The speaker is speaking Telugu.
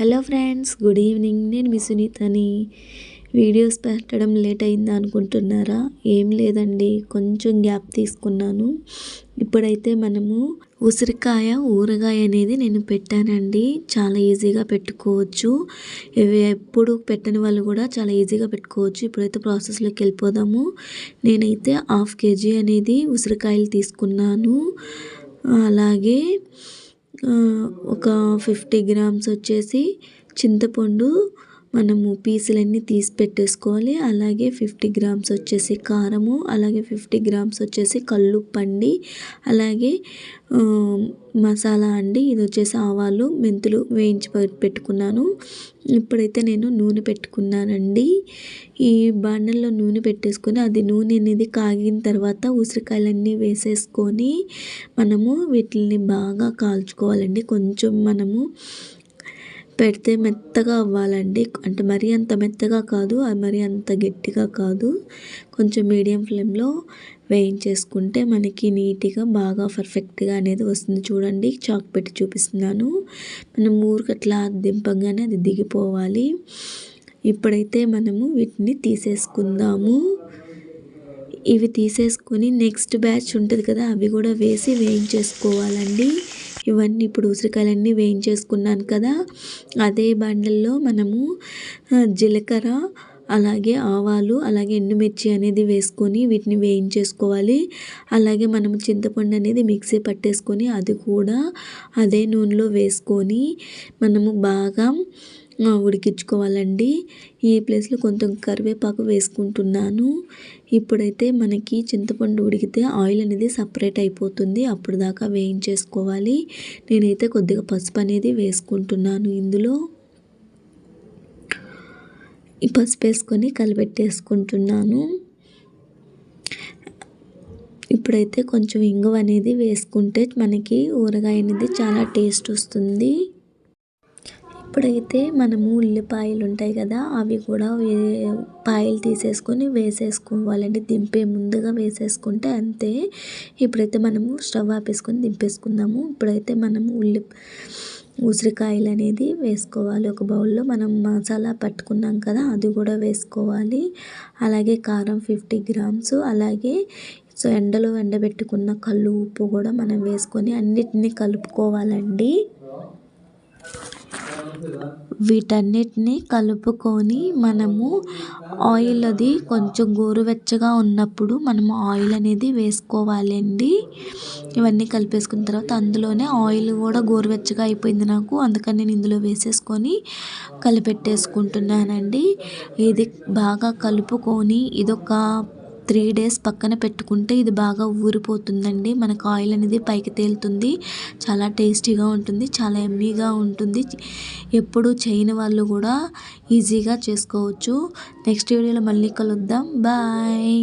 Hello friends good evening. నేను మీ సునీతని. వీడియోస్ పెట్టడం లేట్ అయింది అనుకుంటున్నారా? ఏం లేదండి కొంచెం గ్యాప్ తీసుకున్నాను. ఇప్పుడైతే మనము ఉసిరికాయ ఊరగాయ అనేది నేను పెట్టానండి. చాలా ఈజీగా పెట్టుకోవచ్చు. ఎప్పుడు పెట్టని వాళ్ళు కూడా చాలా ఈజీగా పెట్టుకోవచ్చు. ఇప్పుడైతే ప్రాసెస్లోకి వెళ్ళిపోదాము. నేనైతే హాఫ్ కేజీ అనేది ఉసిరికాయలు తీసుకున్నాను. అలాగే ఒక ఫిఫ్టీ గ్రామ్స్ వచ్చేసి చింతపండు మనము పీసులన్నీ తీసి పెట్టేసుకోవాలి. అలాగే ఫిఫ్టీ గ్రామ్స్ వచ్చేసి కారము అలాగే ఫిఫ్టీ గ్రామ్స్ వచ్చేసి కల్లుప్పండి అలాగే మసాలా అండి. ఇది వచ్చేసి ఆవాలు మెంతులు వేయించి పెట్టుకున్నాను. ఇప్పుడైతే నేను నూనె పెట్టుకున్నానండి. ఈ బాండల్లో నూనె పెట్టేసుకొని అది నూనె అనేది కాగిన తర్వాత ఉసిరికాయలన్నీ వేసేసుకొని మనము వీటిని బాగా కాల్చుకోవాలండి. కొంచెం మనము పెడితే మెత్తగా అవ్వాలండి. అంటే మరీ అంత మెత్తగా కాదు అది మరీ అంత గట్టిగా కాదు. కొంచెం మీడియం ఫ్లేమ్లో వేయించేసుకుంటే మనకి నీట్గా బాగా పర్ఫెక్ట్గా అనేది వస్తుంది. చూడండి చాక్ పెట్టి చూపిస్తున్నాను. మనం ఊరికట్లా దింపగానే అది దిగిపోవాలి. ఇప్పుడైతే మనము వీటిని తీసేసుకుందాము. ఇవి తీసేసుకొని నెక్స్ట్ బ్యాచ్ ఉంటుంది కదా అవి కూడా వేసి వేయించేసుకోవాలండి. ఇవన్నీ ఇప్పుడు ఉసిరికాయలన్నీ వేయించేసుకున్నాను కదా. అదే బండల్లో మనము జీలకర్ర అలాగే ఆవాలు అలాగే ఎండుమిర్చి అనేది వేసుకొని వీటిని వేయించేసుకోవాలి. అలాగే మనం చింతపండు అనేది మిక్సీ పట్టేసుకొని అది కూడా అదే నూనెలో వేసుకొని మనము బాగా ఉడికించుకోవాలండి. ఈ ప్లేస్లో కొంచెం కరివేపాకు వేసుకుంటున్నాను. ఇప్పుడైతే మనకి చింతపండు ఉడికితే ఆయిల్ అనేది సపరేట్ అయిపోతుంది. అప్పుడు దాకా వేయించేసుకోవాలి. నేనైతే కొద్దిగా పసుపు అనేది వేసుకుంటున్నాను ఇందులో. ఈ పసుపు వేసుకొని కలిపెట్టేసుకుంటున్నాను ఇప్పుడైతే కొంచెం ఇంగువ అనేది వేసుకుంటే మనకి ఊరగాయ అనేది చాలా టేస్ట్ వస్తుంది. ఇప్పుడైతే మనము ఉల్లిపాయలు ఉంటాయి కదా అవి కూడా పాయలు తీసేసుకొని వేసేసుకోవాలండి. దింపే ముందుగా వేసేసుకుంటే అంతే. ఇప్పుడైతే మనము స్టవ్ ఆపేసుకొని దింపేసుకుందాము. ఇప్పుడైతే మనము ఉల్లి ఉసిరికాయలు అనేది వేసుకోవాలి. ఒక బౌల్లో మనం మసాలా పట్టుకున్నాం కదా అది కూడా వేసుకోవాలి. అలాగే కారం ఫిఫ్టీ గ్రామ్స్ అలాగే సో ఎండలో ఎండబెట్టుకున్న కళ్ళు ఉప్పు కూడా మనం వేసుకొని అన్నిటినీ కలుపుకోవాలండి. వీటన్నిటిని కలుపుకొని మనము ఆయిల్ అది కొంచెం గోరువెచ్చగా ఉన్నప్పుడు మనము ఆయిల్ అనేది వేసుకోవాలండి. ఇవన్నీ కలిపేసుకున్న తర్వాత అందులోనే ఆయిల్ కూడా గోరువెచ్చగా అయిపోయింది నాకు. అందుకని నేను ఇందులో వేసేసుకొని కలిపెట్టేసుకుంటున్నానండి. ఇది బాగా కలుపుకొని ఇదొక త్రీ డేస్ పక్కన పెట్టుకుంటే ఇది బాగా ఊరిపోతుందండి. మనకు ఆయిల్ అనేది పైకి తేలుతుంది. చాలా టేస్టీగా ఉంటుంది. చాలా ఎమ్మీగా ఉంటుంది. ఎప్పుడు చేయని వాళ్ళు కూడా ఈజీగా చేసుకోవచ్చు. నెక్స్ట్ వీడియోలో మళ్ళీ కలుద్దాం. బాయ్.